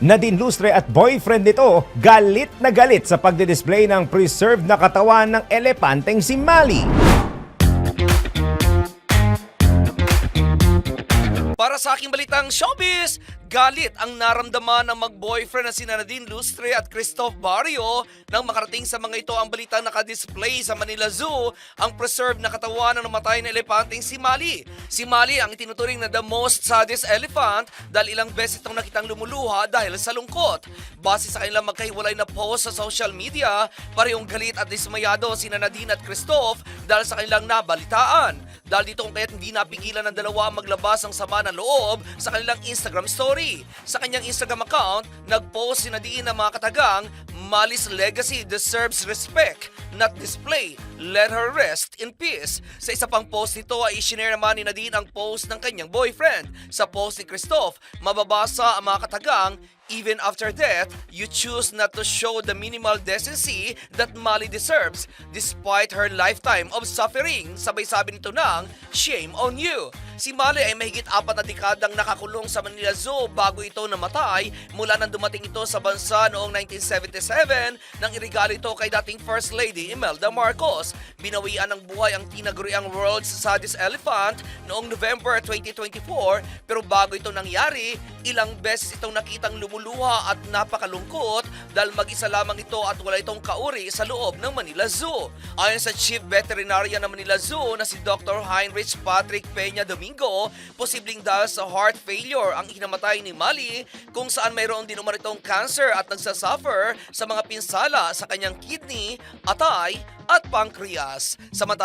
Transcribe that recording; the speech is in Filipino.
Nadine Lustre at boyfriend nito galit na galit sa pagdidisplay ng preserved na katawan ng elepanteng si Mali. Para sa aking balitang showbiz, galit ang naramdaman ng mag-boyfriend na si Nadine Lustre at Christoph Barrio nang makarating sa mga ito ang balitang nakadisplay sa Manila Zoo ang preserved na katawan ng namatay na elepanteng si Mali. Si Mali ang itinuturing na the most saddest elephant dahil ilang beses itong nakitang lumuluha dahil sa lungkot. Base sa kanilang magkahiwalay na post sa social media, parehong galit at dismayado si Nadine at Christoph dahil sa kanilang nabalitaan. Dahil dito kung kaya't hindi napigilan ng dalawa maglabas ng sama ng loob sa kanilang Instagram story. Sa kanyang Instagram account, nag-post si Nadine ng mga katagang, Mali's legacy deserves respect, not display. Let her rest in peace. Sa isa pang post nito ay isinare naman ni Nadine ang post ng kanyang boyfriend. Sa post ni Christoph, mababasa ang mga katagang, Even after death, you choose not to show the minimal decency that Mali deserves despite her lifetime of suffering. Sabay sabi nito ng, shame on you. Si Mali ay mahigit apat na dekadang nakakulong sa Manila Zoo bago ito namatay mula nang dumating ito sa bansa noong 1977 nang irigalo ito kay dating First Lady Imelda Marcos. Binawian ng buhay ang tinaguriang world's saddest elephant noong November 2024 pero bago ito nangyari, ilang beses itong nakitang lumuluha at napakalungkot dahil mag-isa lamang ito at wala itong kauri sa loob ng Manila Zoo. Ayon sa Chief Veterinarian ng Manila Zoo na si Dr. Heinrich Patrick Peña Domingo, posibleng dahil sa heart failure ang hinamatay ni Mali kung saan mayroon din umano itong cancer at nagsasuffer sa mga pinsala sa kanyang kidney, atay at pancreas. Samantala